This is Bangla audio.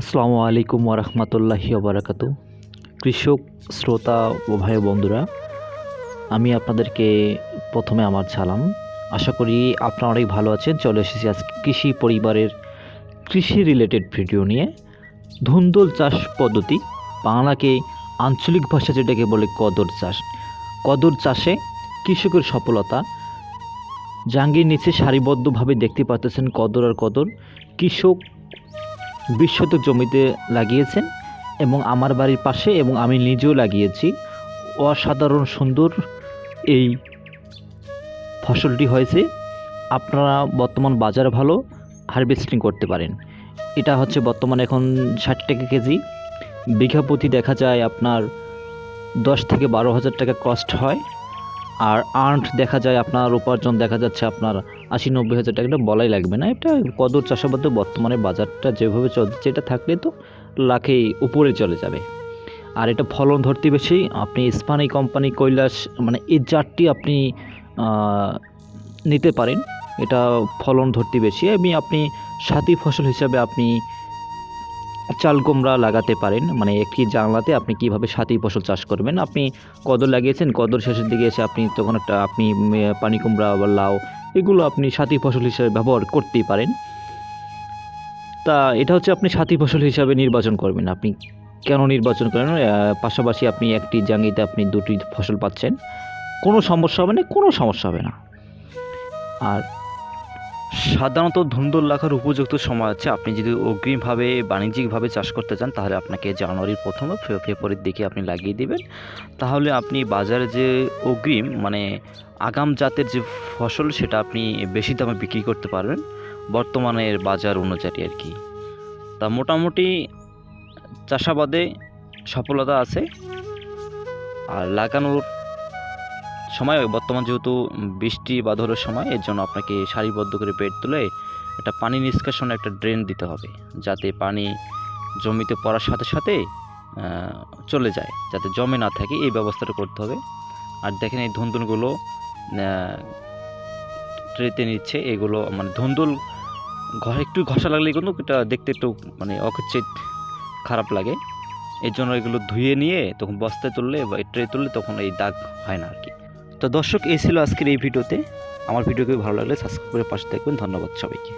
আসসালামু আলাইকুম ওরহমতুল্লাহি ওবরাকাতু কৃষক, শ্রোতা ও ভাই বন্ধুরা, আমি আপনাদেরকে প্রথমে আমার সালাম। আশা করি আপনারা অনেক ভালো আছেন। চলে এসেছি আজ কৃষি পরিবারের কৃষি রিলেটেড ভিডিও নিয়ে। ধুন্দুল চাষ পদ্ধতি, বাংলাকে আঞ্চলিক ভাষা যেটাকে বলে কদর চাষ। কদর চাষে কৃষকের সফলতা। জাঙ্গির নিচে সারিবদ্ধভাবে দেখতে পাচ্ছেন কদর আর কদর। কৃষক বিশ জমিতে লাগিয়েছেন এবং আমার বাড়ির পাশে এবং আমি নিজেও লাগিয়েছি। অসাধারণ সুন্দর এই ফসলটি হয়েছে। আপনারা বর্তমান বাজার ভালো, হারভেস্টিং করতে পারেন। এটা হচ্ছে বর্তমানে এখন ষাট টাকা কেজি। বিঘা প্রতি দেখা যায় আপনার দশ থেকে বারো হাজার টাকা কস্ট হয়। আর আর্ট দেখা যায় আপনার উপার্জন দেখা যাচ্ছে আপনার আশি, নব্বই হাজার টাকাটা বলাই লাগবে না। এটা কদর চাষাবাদ বর্তমানে বাজারটা যেভাবে চলছে, এটা থাকলে তো লাখে উপরে চলে যাবে। আর এটা ফলন ধরতে বেশি, আপনি স্পানি কোম্পানি কৈলাস মানে এই জাতটি আপনি নিতে পারেন। এটা ফলন ধরতে বেশি এবং আপনি সাথী ফসল হিসাবে আপনি চাল কুমড়া লাগাতে পারেন। মানে একটি জানলাতে আপনি কীভাবে সাথী ফসল চাষ করবেন। আপনি কদর লাগিয়েছেন, কদর শেষের দিকে এসে আপনি তখন একটা, আপনি পানি কুমড়া বা লাউ এগুলো আপনি সাথী ফসল হিসাবে ব্যবহার করতেই পারেন। তা এটা হচ্ছে আপনি সাথী ফসল হিসাবে নির্বাচন করবেন। আপনি কেন নির্বাচন করেন? পাশাপাশি আপনি একটি জাঙ্গিতে আপনি দুটি ফসল পাচ্ছেন। কোনো সমস্যা হবে না, কোনো সমস্যা হবে না। আর সাধারণত ধুন্দুল লাখার উপযুক্ত সময় আছে। আপনি যদি অগ্রিমভাবে বাণিজ্যিকভাবে চাষ করতে চান, তাহলে আপনাকে জানুয়ারির প্রথম ফেব্রুয়ারির দিকে আপনি লাগিয়ে দিবেন। তাহলে আপনি বাজারে যে অগ্রিম মানে আগাম জাতের যে ফসল, সেটা আপনি বেশি দামে বিক্রি করতে পারবেন বর্তমানের বাজার অনুযায়ী আর কি। তা মোটামুটি চাষাবাদে সফলতা আছে। আর লাগানোর সময়, বর্তমান যেহেতু বৃষ্টি বা বাদলের সময়, এর জন্য আপনাকে সারিবদ্ধ করে পেট তুলে একটা পানি নিষ্কাশনে একটা ড্রেন দিতে হবে, যাতে পানি জমিতে পড়ার সাথে সাথে চলে যায়, যাতে জমে না থাকে, এই ব্যবস্থাটা করতে হবে। আর দেখেন এই ধুন্দুলগুলো ট্রেতে নিচ্ছে, এগুলো মানে ধুন্দুল ঘরে একটু ঘষা লাগলে কিন্তু এটা দেখতে একটু মানে অকচিত খারাপ লাগে। এর জন্য এগুলো ধুয়ে নিয়ে তখন বস্তায় তুললে বা ট্রে তুললে তখন এই দাগ হয় না আর কি। তো দর্শক, এই ছিল আজকের এই ভিডিওতে। আমার ভিডিওকে ভালো লাগলে সাবস্ক্রাইব করে পাশে থাকবেন। ধন্যবাদ সবাইকে।